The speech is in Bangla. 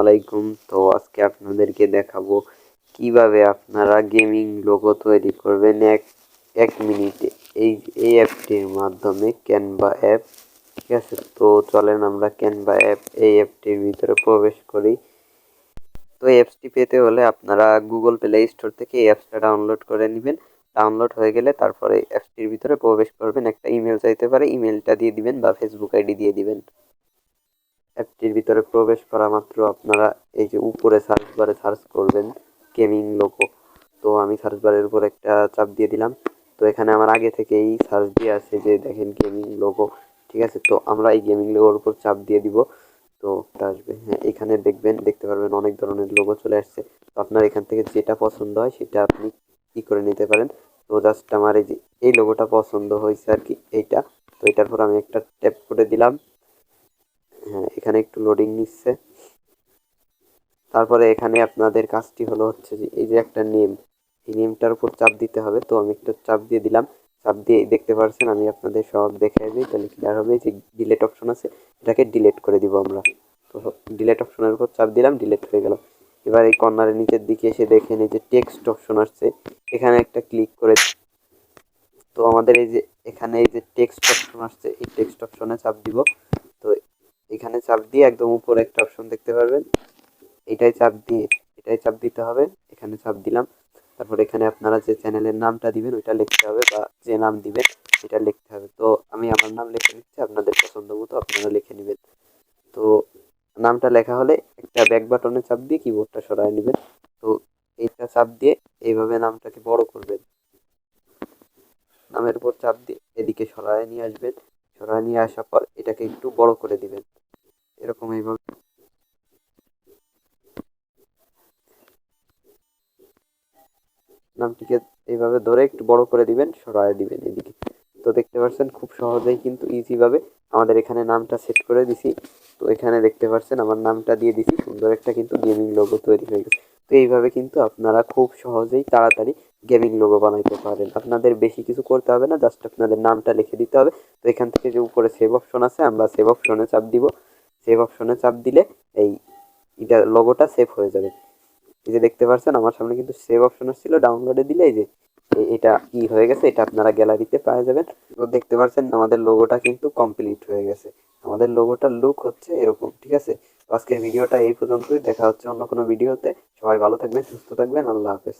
আলাইকুম তো আজকে আপনাদেরকে দেখাবো কীভাবে আপনারা গেমিং লোগো তৈরি করবেন এক এক মিনিটে। এই এই অ্যাপটির মাধ্যমে ক্যানভা অ্যাপ, ঠিক আছে? তো চলেন আমরা ক্যানভা অ্যাপ, এই অ্যাপটির ভিতরে প্রবেশ করি। তো এই অ্যাপসটি পেতে হলে আপনারা গুগল প্লে স্টোর থেকে এই অ্যাপসটা ডাউনলোড করে নেবেন। ডাউনলোড হয়ে গেলে তারপরে অ্যাপসটির ভিতরে প্রবেশ করবেন। একটা ইমেল চাইতে পারে, ইমেলটা দিয়ে দিবেন বা ফেসবুক আইডি দিয়ে দিবেন। অ্যাপটির ভিতরে প্রবেশ করা মাত্র আপনারা এই যে উপরে সার্চ বারে সার্চ করবেন গেমিং লোগো তো আমি সার্চ বারের উপর একটা চাপ দিয়ে দিলাম। তো এখানে আমার আগে থেকেই সার্চ দিয়ে আছে যে দেখেন গেমিং লোগো ঠিক আছে? তো আমরা এই গেমিং লোগোর উপর চাপ দিয়ে দিব। তো আসবে। হ্যাঁ এখানে দেখবেন, দেখতে পারবেন অনেক ধরনের লোগো চলে আসছে। তো আপনার এখান থেকে যেটা পছন্দ হয় সেটা আপনি কি করে নিতে পারেন? তো জাস্ট আমার এই যে, এই লোগোটা পছন্দ হয়েছে আর কি, এইটা। তো এটার পর আমি একটা ট্যাপ করে দিলাম। হ্যাঁ এখানে একটু লোডিং নিচ্ছে। তারপরে এখানে আপনাদের কাজটি হলো হচ্ছে যে, এই যে একটা নেম এই নেমটার উপর চাপ দিতে হবে। তো আমি একটা চাপ দিয়ে দিলাম। চাপ দিয়ে দেখতে পাচ্ছেন আমি আপনাদের সব দেখে দিই, তাহলে ক্লিয়ার হবে। যে ডিলেট অপশন আছে, এটাকে ডিলেট করে দিব আমরা। তো ডিলেট অপশনের উপর চাপ দিলাম ডিলেট হয়ে গেল। এবার এই কর্নারের নিচের দিকে এসে দেখেন, এই যে টেক্সট অপশন আসছে। এখানে একটা ক্লিক করে তো আমাদের এই যে, এখানে এই যে টেক্সট অপশন আসছে, এই টেক্সট অপশনে চাপ দিব। তো এখানে চাপ দিয়ে একদম উপরে একটা অপশন দেখতে পারবেন। এটাই চাপ দিয়ে, এটাই চাপ দিতে হবে। এখানে চাপ দিলাম। তারপর এখানে আপনারা যে চ্যানেলের নামটা দিবেন, ওইটা লিখতে হবে বা যে নাম দিবেন, এটা লিখতে হবে। তো আমি আমার নাম লিখে নিচ্ছি আপনাদের পছন্দ মতো আপনারা লিখে নেবেন। তো নামটা লেখা হলে একটা ব্যাক বাটনে চাপ দিয়ে কিবোর্ডটা সরায় নেবেন। তো এইটা চাপ দিয়ে এইভাবে নামটাকে বড় করবেন। নামের উপর চাপ দিয়ে এদিকে সরায় নিয়ে আসবেন। সরায় নিয়ে আসার পর এটাকে একটু বড় করে দিবেন। এরকম এইভাবে। নামটিকে এইভাবে ধরে একটু বড় করে দিবেন, সরায় দিবেন এদিকে। তো দেখতে পাচ্ছেন খুব সহজেই কিন্তু ইজিভাবে আমাদের এখানে নামটা সেট করে দিছি। তো এখানে দেখতে পাচ্ছেন আমার নামটা দিয়ে দিছি, সুন্দর একটা কিন্তু গেমিং লোগো তৈরি হয়ে গেছে। তো এইভাবে কিন্তু আপনারা খুব সহজেই তাড়াতাড়ি গেমিং লোগো বানাইতে পারেন। আপনাদের বেশি কিছু করতে হবে না জাস্ট আপনাদের নামটা লিখে দিতে হবে। তো এখান থেকে যে উপরে সেভ অপশন আছে, আমরা সেভ অপশনে চাপ দিব। সেভ অপশনে চাপ দিলে এই এটা লোগোটা সেভ হয়ে যাবে। এই যে দেখতে পাচ্ছেন আমার সামনে কিন্তু সেভ অপশন ছিল ডাউনলোডে দিলে এই যে এটা কি হয়ে গেছে, এটা আপনারা গ্যালারিতে পেয়ে যাবেন। তো দেখতে পাচ্ছেন আমাদের লোগোটা কিন্তু কমপ্লিট হয়ে গেছে। আমাদের লোগোটার লুক হচ্ছে এরকম, ঠিক আছে? আজকের ভিডিওটা এই পর্যন্তই, দেখা হচ্ছে অন্য কোনো ভিডিওতে। সবাই ভালো থাকবেন, সুস্থ থাকবেন, আল্লাহ হাফেজ।